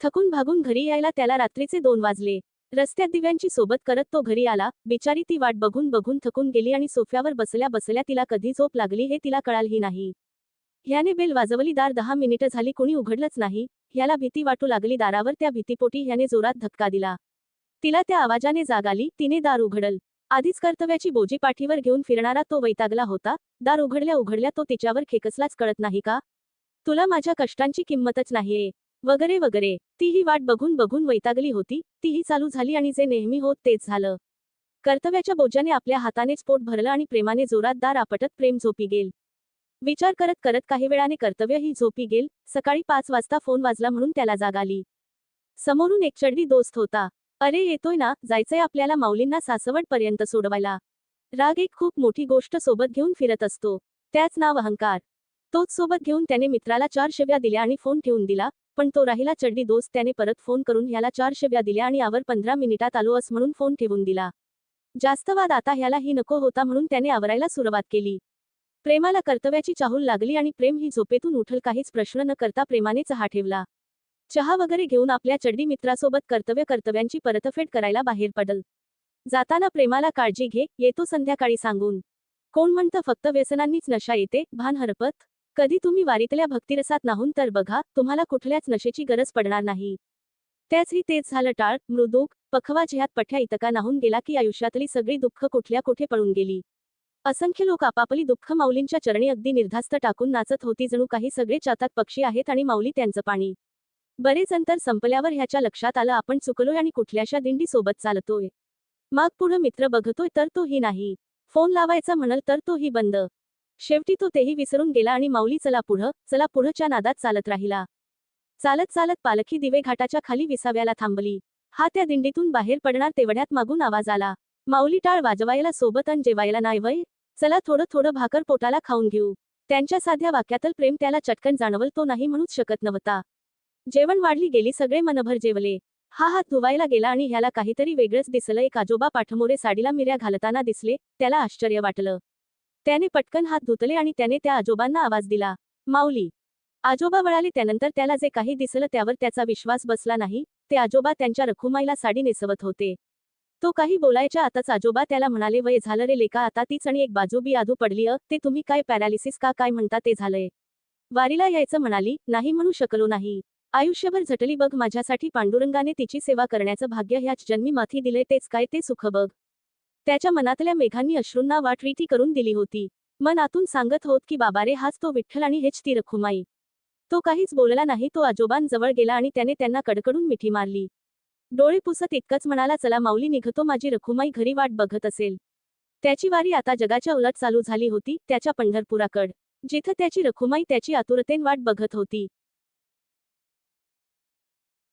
थकून भागून घरी यायला त्याला रात्रीचे दोन वाजले. रस्त्यात दिव्यांची सोबत करत तो घरी आला. बिचारी ती वाट बघून बघून थकून गेली आणि सोफ्यावर बसल्या बसल्या तिला कधी झोप लागली हे तिला कळालही नाही. ह्याने बेल वाजवली दार दहा मिनिटं झाली कुणी उघडलंच नाही. ह्याला भीती वाटू लागली दारावर त्या भीतीपोटी ह्याने जोरात धक्का दिला. तिला त्या आवाजाने जाग आली तिने दार उघडल. आधीच कर्तव्याची बोजी पाठीवर घेऊन फिरणारा तो वैतागला होता. दार उघडल्या उघडल्या तो तिच्यावर खेकसलाच कळत नाही का? तुला माझ्या कष्टांची किंमतच नाहीये. वगैरे वगैरे. तीही वाट बघून बघून वैतागली होती. तीही चालू झाली आणि जे नेहमी होत तेच झालं. कर्तव्याच्या बोजाने आपल्या हातानेच पोट भरलं आणि प्रेमाने जोरात दार आपटत प्रेम झोपी गेल. विचार करत करत काही वेळाने कर्तव्य ही झोपी गेल. सकाळी पाच वाजता फोन वाजला म्हणून त्याला जाग आली. समोरून एक चढडी दोस्त होता. अरे येतोय ना? जायचंय आपल्याला माऊलींना सासवड पर्यंत सोडवायला. राग एक खूप मोठी गोष्ट सोबत घेऊन फिरत असतो. त्याच नाव अहंकार. तोच सोबत घेऊन त्याने मित्राला चार शिव्या दिल्या आणि फोन ठेवून दिला. पण तो राहिला चड्डी दोस्त त्याने परत फोन करून ह्याला चार शिव्या दिल्या आणि आवर पंधरा मिनिटात आलो अस म्हणून फोन ठेवून दिला. जास्त वाद आता ह्याला ही नको होता म्हणून त्याने आवरायला सुरुवात केली. प्रेमाला कर्तव्याची चाहूल लागली आणि प्रेम ही झोपेतून उठल काहीच प्रश्न न करता प्रेमाने चहा ठेवला. चहा वगैरे घेऊन आपल्या चड्डी मित्रासोबत कर्तव्य कर्तव्यांची परतफेड करायला बाहेर पडल. जाताना प्रेमाला काळजी घे येतो संध्याकाळी सांगून. कोण म्हणतं फक्त व्यसनांनीच नशा येते भान हरपत. कधी तुम्ही वारीतल्या भक्तिरसात नाहून तर बघा तुम्हाला कुठल्याच नशेची गरज पडणार नाही. त्याचही तेच झालं टाळ मृदूक पखवा झ्यात पठ्या इतका नाहून गेला की आयुष्यातली सगळी दुःख कुठल्या कुठे पळून गेली. असंख्य लोक आपापली दुःख माऊलींच्या चरणी अगदी निर्धास्त टाकून नाचत होती जणू काही सगळे चातक पक्षी आहेत आणि माऊली त्यांचं पाणी. बरेच अंतर संपल्यावर ह्याच्या लक्षात आलं आपण चुकलोय आणि कुठल्याशा दिंडी सोबत चालतोय. मग पुढं मित्र बघतोय तर तोही नाही. फोन लावायचा म्हणल तर तोही बंद. शेवटी तो तेही विसरून गेला आणि माऊली चला पुढं चला पुढच्या नादात चालत राहिला. चालत चालत पालखी दिवे घाटाच्या खाली विसाव्याला थांबली. हा त्या दिंडीतून बाहेर पडणार तेवढ्यात मागून आवाज आला. माऊली टाळ वाजवायला सोबत आणि जेवायला नाही वय? चला थोडं थोडं भाकर पोटाला खाऊन घेऊ. त्यांच्या साध्या वाक्यातल प्रेम त्याला चटकन जाणवल तो नाही म्हणूच शकत नव्हता. जेवण वाढली गेली सगळे मनभर जेवले. हा हात धुवायला गेला आणि ह्याला काहीतरी वेगळंच दिसलं. एक आजोबा पाठमोरे साडीला मिऱ्या घालताना दिसले त्याला आश्चर्य वाटलं. त्याने पटकन हात धुतले आणि त्याने त्या आजोबांना आवाज दिला माऊली. आजोबा वळाले त्यानंतर त्याला जे काही दिसलं त्यावर त्याचा विश्वास बसला नाही ते आजोबा त्यांच्या रखुमाईला साडी नेसवत होते. तो काही बोलायच्या आताच आजोबा त्याला म्हणाले वय झालं रे लेका आता तीच आणि एक बाजू बी आधू पडली अ ते तुम्ही काय पॅरालिसिस का काय म्हणता ते झालंय. वारीला यायचं म्हणाली नाही म्हणू शकलो नाही. आयुष्यभर झटली बघ माझ्यासाठी पांडुरंगाने तिची सेवा करण्याचं भाग्य ह्याच जन्मी माथी दिले तेच काय ते सुख बघ. त्याच्या मनातल्या मेघांनी अश्रूंना वाटविटी करून दिली होती. मन आतून सांगत होत की बाबारे हाच तो विठ्ठल आणि हेच ती रखुमाई. तो काहीच बोलला नाही तो आजोबांजवळ गेला आणि त्याने त्यांना कडकडून मिठी मारली. डोळे पुसत इतकंच म्हणाला चला माऊली निघतो माझी रखुमाई घरी वाट बघत असेल. त्याची वारी आता जगाच्या उलट चालू झाली होती त्याच्या पंढरपुराकड. जिथं त्याची रखुमाई त्याची आतुरतेन वाट बघत होती.